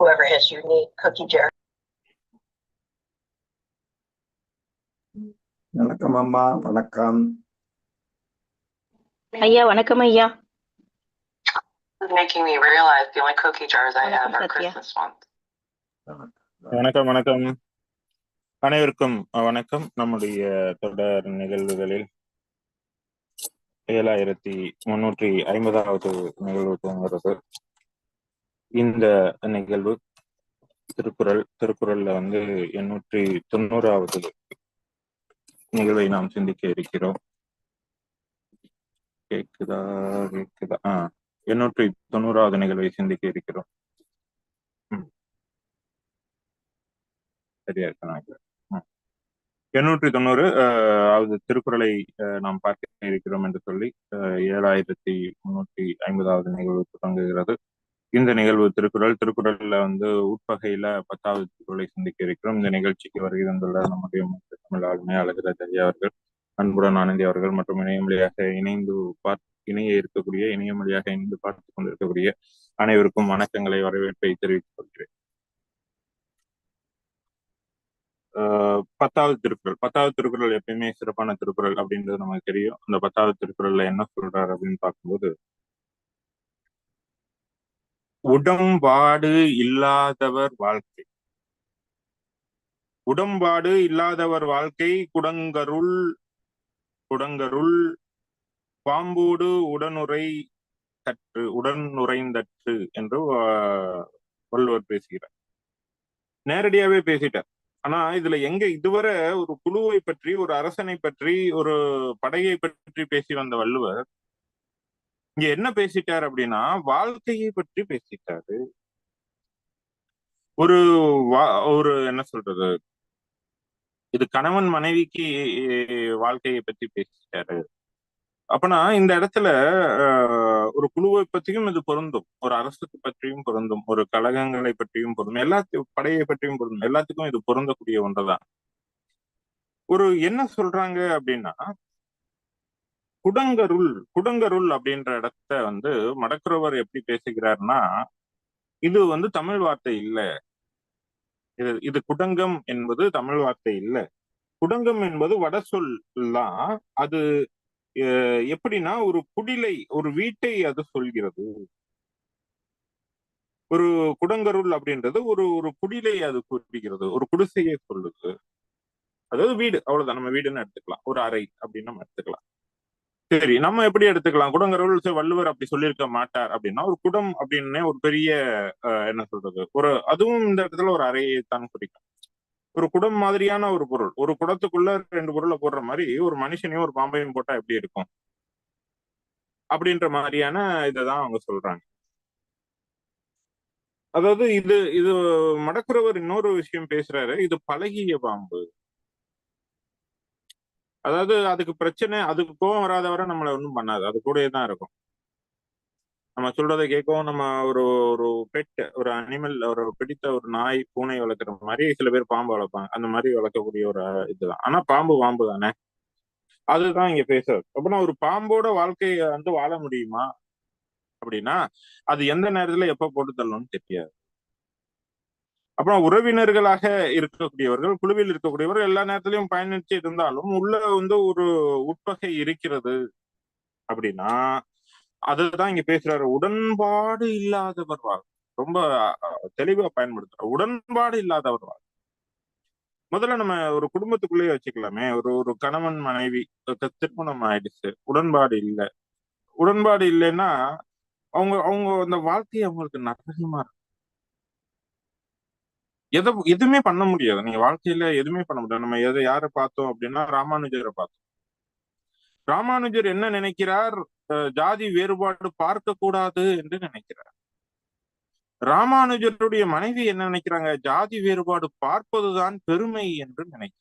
whoever has unique cookie jar. வணக்கம் அம்மா வணக்கம் ஐயா வணக்கம் ஐயா It's making me realize the only cookie jars I have Vanakkam, are Satya. Christmas ones. வணக்கம் வணக்கம் அனைவருக்கும் வணக்கம் நம்முடைய தொடர் நிகழ்வுகளில் ஏழாயிரத்தி முன்னூற்றி ஐம்பதாவது நிகழ்வு துவங்குறது இந்த நிகழ்வு திருக்குறள் திருக்குறள்ல வந்து எண்ணூற்றி தொண்ணூறாவது நிகழ்வை நாம் சிந்திக்க இருக்கிறோம். கேக்குதா கேக்குதா? ஆஹ் எண்ணூற்றி தொண்ணூறாவது நிகழ்வை சிந்திக்க இருக்கிறோம். சரியா இருக்கு எண்ணூற்றி தொண்ணூறு அதாவது திருக்குறளை நாம் பார்க்க இருக்கிறோம் என்று சொல்லி ஏழாயிரத்தி முன்னூற்றி ஐம்பதாவது நிகழ்வு தொடங்குகிறது. இந்த நிகழ்வு திருக்குறள் திருக்குறள்ல வந்து உட்பகையில பத்தாவது திருக்குறளை சிந்திக்க இருக்கிறோம். இந்த நிகழ்ச்சிக்கு வருகை தந்துள்ள நம்முடைய தமிழ் ஆளுமை அழகுராஜ் ஐயா அவர்கள் அன்புடன் ஆனந்தி அவர்கள் மற்றும் இணையம் வழியாக இணைந்து பார்த்து இணைய இருக்கக்கூடிய இணையம் வழியாக இணைந்து பார்த்து கொண்டிருக்கக்கூடிய அனைவருக்கும் வணக்கங்களை வரவேற்பை தெரிவித்துக் கொள்கிறேன். பத்தாவது திருக்குறள். பத்தாவது திருக்குறள் எப்பயுமே சிறப்பான திருக்குறள் அப்படின்றது நமக்கு தெரியும். அந்த பத்தாவது திருக்குறள்ல என்ன சொல்றாரு அப்படின்னு பார்க்கும்போது உடம்பாடு இல்லாதவர் வாழ்க்கை. உடம்பாடு இல்லாதவர் வாழ்க்கை குடங்கருள் குடங்கருள் பாம்போடு உடனுரை கற்று உடனுரைந்தற்று என்று வள்ளுவர் பேசுகிறார். நேரடியாவே பேசிட்டார். ஆனா இதுல எங்க இதுவரை ஒரு குழுவை பற்றி ஒரு அரசனை பற்றி ஒரு படையை பற்றி பேசி வந்த வள்ளுவர் இங்க என்ன பேசிட்டார் அப்படின்னா வாழ்க்கையை பற்றி பேசிட்டாரு. ஒரு வா- ஒரு என்ன சொல்றது? இது கணவன் மனைவிக்கு வாழ்க்கையை பத்தி பேசிட்டாரு. அப்பனா இந்த இடத்துல ஆஹ், ஒரு குழுவை பற்றியும் இது பொருந்தும். ஒரு அரசுக்கு பற்றியும் பொருந்தும். ஒரு கழகங்களை பற்றியும் பொருந்தும். எல்லாத்தையும் படையை பற்றியும் பொருந்தும். எல்லாத்துக்கும் இது பொருந்தக்கூடிய ஒன்றுதான். ஒரு என்ன சொல்றாங்க அப்படின்னா குடங்கருள் குடங்கருள் அப்படின்ற இடத்த வந்து மடக்குறவர் எப்படி பேசுகிறார்னா இது வந்து தமிழ் வார்த்தை இல்ல. இது இது குடங்கம் என்பது தமிழ் வார்த்தை இல்ல. குடங்கம் என்பது வட சொல்லாம் அது அஹ், எப்படின்னா ஒரு குடிலை ஒரு வீட்டை அது சொல்கிறது. ஒரு குடங்கருள் அப்படின்றது ஒரு ஒரு குடிலை அது குறிக்கிறது. ஒரு குடிசையை சொல்லுது. அதாவது வீடு அவ்வளவுதான். நம்ம வீடுன்னு எடுத்துக்கலாம். ஒரு அறை அப்படின்னு நம்ம எடுத்துக்கலாம். சரி நம்ம எப்படி எடுத்துக்கலாம்? குடங்கருள் சரி, வள்ளுவர் அப்படி சொல்லியிருக்க மாட்டார் அப்படின்னா ஒரு குடம் அப்படின்னே ஒரு பெரிய அஹ், என்ன சொல்றது ஒரு அதுவும் இந்த இடத்துல ஒரு அறையை தான் குறிக்கும். ஒரு குடம் மாதிரியான ஒரு பொருள் ஒரு குடத்துக்குள்ள ரெண்டு பொருளை போடுற மாதிரி ஒரு மனுஷனையும் ஒரு பாம்பையும் போட்டா எப்படி இருக்கும்? அப்படின்ற மாதிரியான இதைதான் அவங்க சொல்றாங்க. அதாவது இது இது மடக்குறவர் இன்னொரு விஷயம் பேசுறாரு இது பழகிய பாம்பு. அதாவது அதுக்கு பிரச்சனை அதுக்கு கோவம் வராதவரை நம்மளை ஒன்றும் பண்ணாது. அது கூடயே தான் இருக்கும். நம்ம சொல்றதை கேட்கவும் நம்ம ஒரு ஒரு பெட் ஒரு அனிமல் ஒரு பிடித்த ஒரு நாய் பூனை வளர்க்குற மாதிரி சில பேர் பாம்பு வளர்ப்பாங்க. அந்த மாதிரி வளர்க்கக்கூடிய ஒரு இதுதான். ஆனா பாம்பு பாம்பு தானே? அதுதான் இங்க பேசுறது. அப்படின்னா ஒரு பாம்போட வாழ்க்கையை வந்து வாழ முடியுமா? அப்படின்னா அது எந்த நேரத்துல எப்ப போட்டு தள்ளணும்னு தெரியாது. அப்புறம் உறவினர்களாக இருக்கக்கூடியவர்கள் குழுவில் இருக்கக்கூடியவர்கள் எல்லா நேரத்திலையும் பயணிச்சு இருந்தாலும் உள்ள வந்து ஒரு உட்பகை இருக்கிறது அப்படின்னா அதுதான் இங்க பேசுறாரு. உடன்பாடு இல்லாதவர் வாழ். ரொம்ப தெளிவா பயன்படுத்துற உடன்பாடு இல்லாதவர் வாழ். முதல்ல நம்ம ஒரு குடும்பத்துக்குள்ளேயே வச்சுக்கலாமே. ஒரு ஒரு கணவன் மனைவி திருமணம் ஆயிடுச்சு. உடன்பாடு இல்லை. உடன்பாடு இல்லைன்னா அவங்க அவங்க அந்த வாழ்க்கை அவங்களுக்கு நரகமா இருக்கும். எதை எதுவுமே பண்ண முடியாது. நீங்க வாழ்க்கையில எதுவுமே பண்ண முடியாது. நம்ம எதை யாரை பார்த்தோம் அப்படின்னா ராமானுஜரை பார்த்தோம். ராமானுஜர் என்ன நினைக்கிறார்? அஹ் ஜாதி வேறுபாடு பார்க்க கூடாது என்று நினைக்கிறார். ராமானுஜருடைய மனைவி என்ன நினைக்கிறாங்க? ஜாதி வேறுபாடு பார்ப்பதுதான் பெருமை என்று நினைக்கிறார்.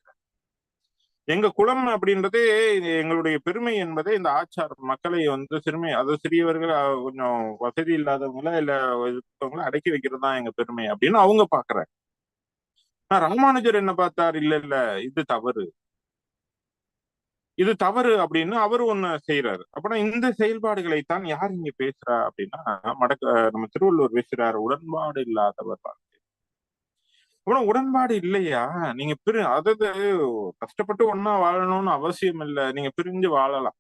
எங்க குலம் அப்படின்றதே எங்களுடைய பெருமை என்பதே இந்த ஆச்சாரம் மக்களை வந்து சிறுமை அது சிறியவர்கள் கொஞ்சம் வசதி இல்லாதவங்கள இல்ல இருக்கவங்கள அடக்கி வைக்கிறது தான் எங்க பெருமை அப்படின்னு அவங்க பாக்குறாங்க ராமானுஜர் என்ன பார்த்தார்? இல்ல இல்ல இது தவறு. இது தவறு அப்படின்னு அவரு ஒண்ணு செய்யறாரு அப்படின்னா இந்த செயல்பாடுகளை தான் யார் இங்க பேசுறா அப்படின்னா மடக்க நம்ம திருவள்ளுவர் பேசுறாரு உடன்பாடு இல்லாதவர் வாழ்க்கை. அப்புறம் உடன்பாடு இல்லையா? நீங்க பிரி அதாவது கஷ்டப்பட்டு ஒன்னா வாழணும்னு அவசியம் இல்லை. நீங்க பிரிஞ்சு வாழலாம்.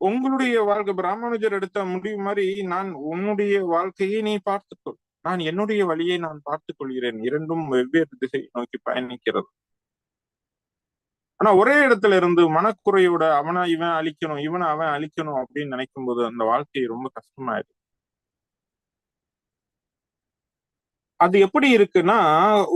உங்களுடைய வாழ்க்கை பிராமணஜர் எடுத்த முடிவு மாதிரி நான் உன்னுடைய வாழ்க்கையை நீ பார்த்துக்கொள். நான் என்னுடைய வழியை நான் பார்த்துக் கொள்கிறேன் இரண்டும் வெவ்வேறு திசை நோக்கி பயணிக்கிறது. ஆனா ஒரே இடத்துல இருந்து மனக்குறையோட அவனை இவன் அழிக்கணும் இவனை அவன் அழிக்கணும் அப்படின்னு நினைக்கும் போது அந்த வாழ்க்கை ரொம்ப கஷ்டமாயிடுது. அது எப்படி இருக்குன்னா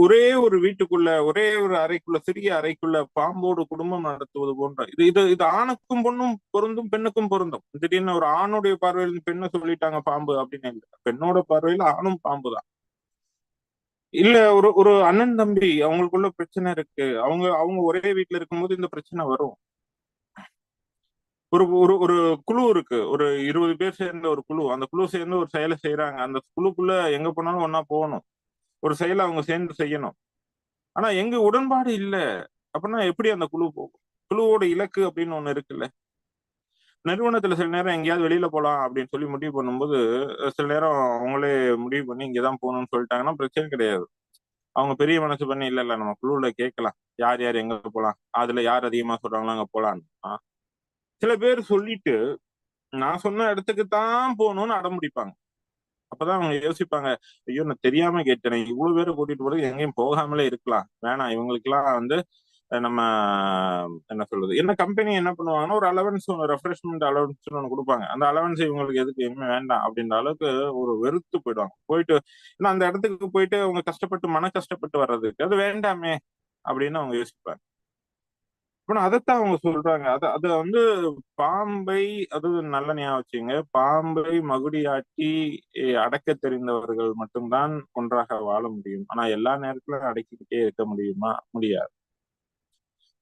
ஒரே ஒரு வீட்டுக்குள்ள ஒரே ஒரு அறைக்குள்ள சிறிய அறைக்குள்ள பாம்போடு குடும்பம் நடத்துவது போன்ற இது இது இது ஆணுக்கும் பொண்ணும் பொருந்தும் பெண்ணுக்கும் பொருந்தும். திடீர்னு ஒரு ஆணுடைய பார்வையில் பெண்ணு பெண்ணை சொல்லிட்டாங்க பாம்பு அப்படின்னு இல்லை. பெண்ணோட பார்வையில ஆணும் பாம்பு தான் இல்ல ஒரு ஒரு அண்ணன் தம்பி அவங்களுக்குள்ள பிரச்சனை இருக்கு. அவங்க அவங்க ஒரே வீட்டுல இருக்கும்போது இந்த பிரச்சனை வரும். ஒரு ஒரு ஒரு குழு இருக்கு. ஒரு இருபது பேர் சேர்ந்த ஒரு குழு. அந்த குழு சேர்ந்து ஒரு செயலை செய்யறாங்க அந்த குழுக்குள்ள எங்க போனாலும் ஒன்னா போகணும். ஒரு செயலை அவங்க சேர்ந்து செய்யணும். ஆனா எங்க உடன்பாடு இல்ல. அப்படின்னா எப்படி அந்த குழு போகும் குழுவோட இலக்கு அப்படின்னு ஒண்ணு இருக்குல்ல. நிறுவனத்துல சில நேரம் எங்கேயாவது வெளியில போலாம் அப்படின்னு சொல்லி முடிவு பண்ணும்போது சில நேரம் அவங்களே முடிவு பண்ணி இங்கதான் போகணும்னு சொல்லிட்டாங்கன்னா பிரச்சனை கிடையாது. அவங்க பெரிய மனசு பண்ணி இல்ல இல்ல நம்ம குழுவுல கேட்கலாம். யார் யார் எங்க போலாம்? அதுல யார் அதிகமா சொல்றாங்களோ அங்க போலான்னு சில பேர் சொல்லிட்டு நான் சொன்ன இடத்துக்கு தான் போகணும்னு அடம் பிடிப்பாங்க. அப்பதான் அவங்க யோசிப்பாங்க ஐயோ நான் தெரியாம கேட்டேன் இவ்வளவு பேரை கூட்டிட்டு போறது எங்கேயும் போகாமலே இருக்கலாம் வேணாம் இவங்களுக்கு எல்லாம் வந்து நம்ம என்ன சொல்றது என்ன கம்பெனி என்ன பண்ணுவாங்கன்னா ஒரு அலவன்ஸ் ரெஃப்ரெஷ்மெண்ட் அலவன்ஸ் ஒன்று கொடுப்பாங்க. அந்த அலவன்ஸ் இவங்களுக்கு எதுக்கு? எதுவுமே வேண்டாம். அப்படின்ற அளவுக்கு ஒரு வெறுத்து போயிடுவாங்க. போயிட்டு ஏன்னா அந்த இடத்துக்கு போயிட்டு அவங்க கஷ்டப்பட்டு மன கஷ்டப்பட்டு வர்றதுக்கு அது வேண்டாமே அப்படின்னு அவங்க யோசிப்பாங்க. அப்புறம் அதைத்தான் அவங்க சொல்றாங்க. அது அது வந்து பாம்பை அது நல்ல ஞாபகம் வச்சுங்க பாம்பை மகுடியாட்டி அடக்க தெரிந்தவர்கள் மட்டும்தான் ஒன்றாக வாழ முடியும். ஆனா எல்லா நேரத்திலும் அடக்கிக்கிட்டே இருக்க முடியுமா? முடியாது.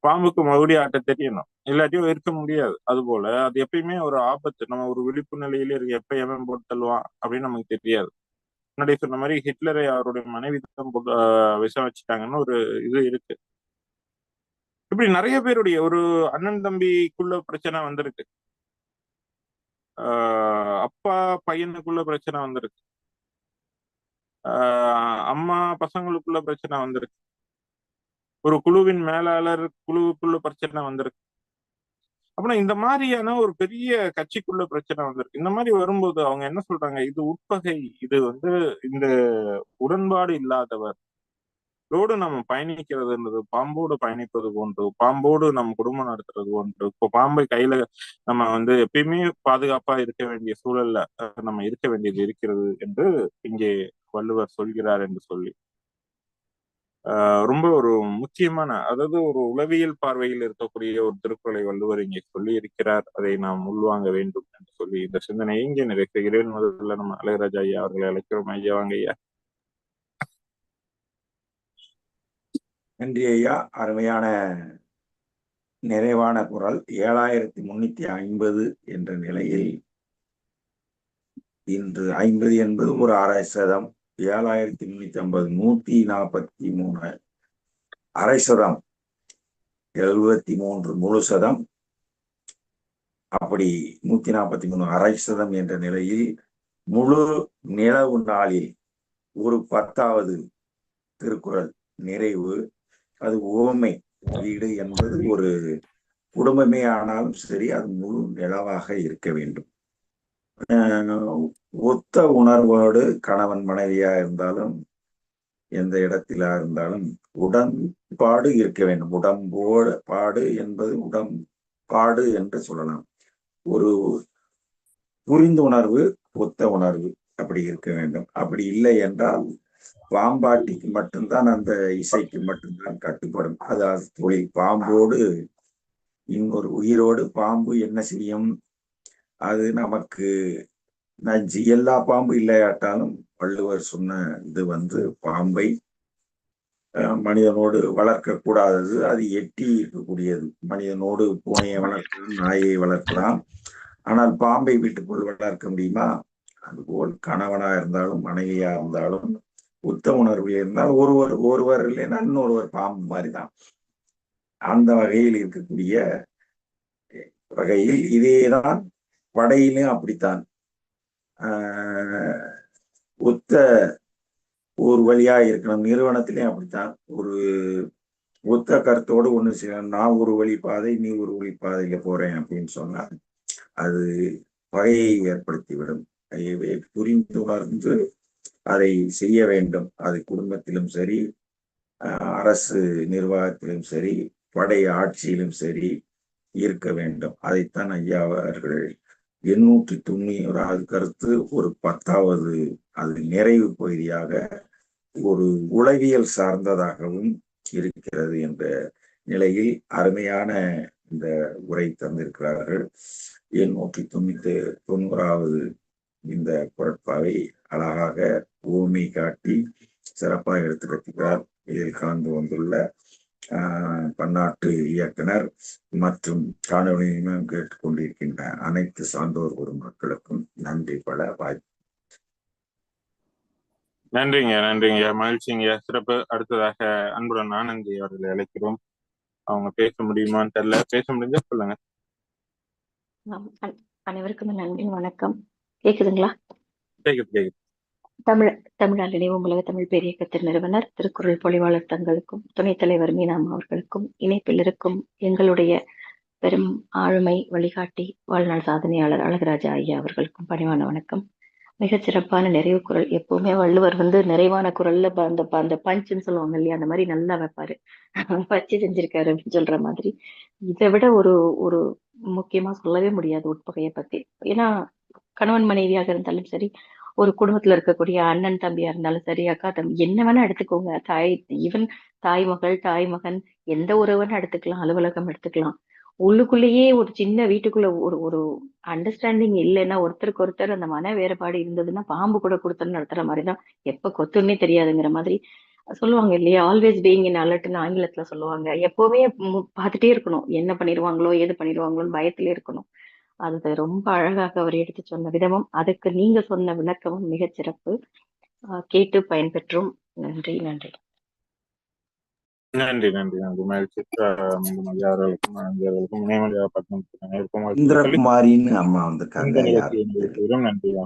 பாம்புக்கு மகுடி ஆட்ட தெரியணும். இல்லாட்டியும் இருக்க முடியாது. அது போல அது எப்பயுமே ஒரு ஆபத்து. நம்ம ஒரு விழிப்பு நிலையில இருக்க எப்ப எவன் போட்டு தள்ளுவான் அப்படின்னு நமக்கு தெரியாது. முன்னாடி சொன்ன மாதிரி ஹிட்லரை அவருடைய மனைவி தான் விஷம் வச்சுட்டாங்கன்னு ஒரு இது இருக்கு. இப்படி நிறைய பேருடைய ஒரு அண்ணன் தம்பிக்குள்ள பிரச்சனை வந்திருக்கு. ஆஹ் அப்பா பையனுக்குள்ள பிரச்சனை வந்திருக்கு. ஆஹ் அம்மா பசங்களுக்குள்ள பிரச்சனை வந்திருக்கு. ஒரு குழுவின் மேலாளர் குழுவுக்குள்ள பிரச்சனை வந்திருக்கு. அப்புறம் இந்த மாதிரியான ஒரு பெரிய கட்சிக்குள்ள பிரச்சனை வந்திருக்கு. இந்த மாதிரி வரும்போது அவங்க என்ன சொல்றாங்க? இது உட்பகை. இது வந்து இந்த உடன்பாடு இல்லாதவர். ரோடு நம்ம பயணிக்கிறதுன்றது பாம்போடு பயணிப்பது போன்று பாம்போடு நம்ம குடும்பம் நடத்துறது போன்று இப்போ பாம்பை கையில நம்ம வந்து எப்பயுமே பாதுகாப்பா இருக்க வேண்டிய சூழல்ல நம்ம இருக்க வேண்டியது இருக்கிறது என்று இங்கே வள்ளுவர் சொல்கிறார் என்று சொல்லி. ஆஹ் ரொம்ப ஒரு முக்கியமான அதாவது ஒரு உளவியல் பார்வையில் இருக்கக்கூடிய ஒரு திருக்குறளை வள்ளுவர் இங்கே சொல்லி இருக்கிறார் அதை நாம் உள்வாங்க வேண்டும் என்று சொல்லி இந்த சிந்தனையை இங்கே நிறைவேற்றுகிறேன் முதல்ல நம்ம அழகராஜா ஐயா அவர்களை அழைக்கிறோம். ஐயா வாங்க ஐயா. நன்றி ஐயா அருமையான நிறைவான குரல் ஏழாயிரத்தி முன்னூத்தி ஐம்பது என்ற நிலையில் இன்று ஐம்பது என்பது ஒரு அரை சதம். ஏழாயிரத்தி முன்னூத்தி ஐம்பது நூத்தி நாற்பத்தி மூணு அரை சதம். எழுபத்தி மூன்று முழு சதம். அப்படி நூத்தி நாற்பத்தி மூணு அரை சதம் என்ற நிலையில் முழு நிலவு நாளில் ஒரு பத்தாவது திருக்குறள் நிறைவு அது ஓமை. வீடு என்பது ஒரு குடும்பமே ஆனாலும் சரி அது முழு நிலவாக இருக்க வேண்டும். ஒத்த உணர்வோடு கணவன் மனைவியா இருந்தாலும் எந்த இடத்திலா இருந்தாலும் உடன்பாடு இருக்க வேண்டும். உடம்போடு பாடு என்பது உடம்பாடு என்று சொல்லலாம். ஒரு புரிந்து உணர்வு ஒத்த உணர்வு அப்படி இருக்க வேண்டும். அப்படி இல்லை என்றால் பாம்பாட்டிக்கு மட்டும்தான் அந்த இசைக்கு மட்டும்தான் கட்டுப்படும். அதாவது தொழில் பாம்போடு இன்னொரு உயிரோடு பாம்பு என்ன செய்யும்? அது நமக்கு நஞ்சு எல்லா பாம்பு இல்லையாட்டாலும் வள்ளுவர் சொன்ன இது வந்து பாம்பை மனிதனோடு வளர்க்க கூடாதது அது எட்டி இருக்கக்கூடியது. மனிதனோடு பூனையை வளர்க்கலாம் நாயை வளர்க்கலாம். ஆனால் பாம்பை வீட்டுக்குள் வளர்க்க முடியுமா? அதுபோல் கணவனா இருந்தாலும் மனைவியா இருந்தாலும் உத்த உணர்வு இருந்தால் ஒருவர் ஒருவர் இல்லைன்னா இன்னொருவர் பாம்பு மாதிரிதான். அந்த வகையில் இருக்கக்கூடிய வகையில் இதேதான் படையிலும் அப்படித்தான். ஒத்த ஒரு வழியா இருக்கணும் நிறுவனத்திலையும் அப்படித்தான். ஒரு ஒத்த கருத்தோடு ஒண்ணு செய்யணும். நான் ஒரு வழி பாதை நீ ஒரு வழி பாதையில போறேன் அப்படின்னு சொன்னா அது பகையை ஏற்படுத்திவிடும். புரிந்து உணர்ந்து அதை செய்ய வேண்டும். அது குடும்பத்திலும் சரி அரசு நிர்வாகத்திலும் சரி படை ஆட்சியிலும் சரி இருக்க வேண்டும். அதைத்தான் ஐயா அவர்கள் எண்ணூற்றி தொண்ணூறாவது கருத்து ஒரு பத்தாவது அது நிறைவு பகுதியாக ஒரு உளவியல் சார்ந்ததாகவும் இருக்கிறது என்ற நிலையில் அருமையான இந்த உரை தந்திருக்கிறார்கள். எண்ணூற்றி தொண்ணூத்தி தொண்ணூறாவது இந்த குரட்பாவை அழகாக பூமி காட்டி சிறப்பாக எடுத்துரைக்கிறார் இதில் கலந்து வந்துள்ள ஆஹ், பன்னாட்டு இயக்குனர் மற்றும் காணொலியிலும் கேட்டுக்கொண்டிருக்கின்ற அனைத்து சான்றோர் பெருமக்களுக்கும் நன்றி பல வாய்ப்பு. நன்றிங்க நன்றிங்க. மகிழ்ச்சிங்க. சிறப்பு. அடுத்ததாக அன்புடன் ஆனந்தி அவர்களை அழைக்கிறோம். அவங்க பேச முடியுமான்னு தெரியல. பேச முடிஞ்சா சொல்லுங்க. அனைவருக்கும் நன்றி வணக்கம். கேக்குதுங்களா? கேக்குது கேக்குது. தமிழ் தமிழால் நினைவும் உலக தமிழ் பேரியக்கத்தின் நிறுவனர் திருக்குறள் பொழிவாளர் தங்களுக்கும் துணைத் தலைவர் மீனாம் அவர்களுக்கும் இணைப்பில் இருக்கும் எங்களுடைய பெரும் ஆளுமை வழிகாட்டி வாழ்நாள் சாதனையாளர் அழகராஜா ஐயா அவர்களுக்கும் பணிவான வணக்கம். மிகச் சிறப்பான நிறைவு குரல். எப்பவுமே வள்ளுவர் வந்து நிறைவான குரல்ல அந்த அந்த பஞ்சுன்னு சொல்லுவாங்க இல்லையா? அந்த மாதிரி நல்லா வைப்பாரு. பச்சு செஞ்சிருக்காரு அப்படின்னு சொல்ற மாதிரி. இதை விட ஒரு ஒரு முக்கியமா சொல்லவே முடியாது உட்பகையை பத்தி. ஏன்னா கணவன் மனைவியாக இருந்தாலும் சரி ஒரு குடும்பத்துல இருக்கக்கூடிய அண்ணன் தம்பியா இருந்தாலும் சரி அக்கா தம்பி என்ன வேணா எடுத்துக்கோங்க. தாய் ஈவன் தாய் மகள் தாய் மகன் எந்த உறவுன்னு எடுத்துக்கலாம் அலுவலகம் எடுத்துக்கலாம். உள்ளுக்குள்ளேயே ஒரு சின்ன வீட்டுக்குள்ள ஒரு ஒரு அண்டர்ஸ்டாண்டிங் இல்லைன்னா ஒருத்தருக்கு ஒருத்தர் அந்த மன வேறுபாடு இருந்ததுன்னா பாம்பு கூட கொடுத்தன்னு நடத்துற மாதிரிதான் எப்ப கொத்துன்னே தெரியாதுங்கிற மாதிரி சொல்லுவாங்க இல்லையா? ஆல்வேஸ் பீயிங் இன் அலர்ட்னு ஆங்கிலத்துல சொல்லுவாங்க. எப்பவுமே பார்த்துட்டே இருக்கணும். என்ன பண்ணிடுவாங்களோ ஏது பண்ணிடுவாங்களோன்னு பயத்துல இருக்கணும். அது ரொம்ப அழகாக அவர் எடுத்து சொன்ன விதமும் அதுக்கு நீங்க சொன்ன விளக்கமும் மிகச் சிறப்பு. ஆஹ் கேட்டு பயன்பெற்றோம். நன்றி நன்றி. நன்றி நன்றி. நன்றி. அவர்களுக்கும். இந்திரகுமாரின்னு அம்மா வந்திருக்காங்க. நன்றி.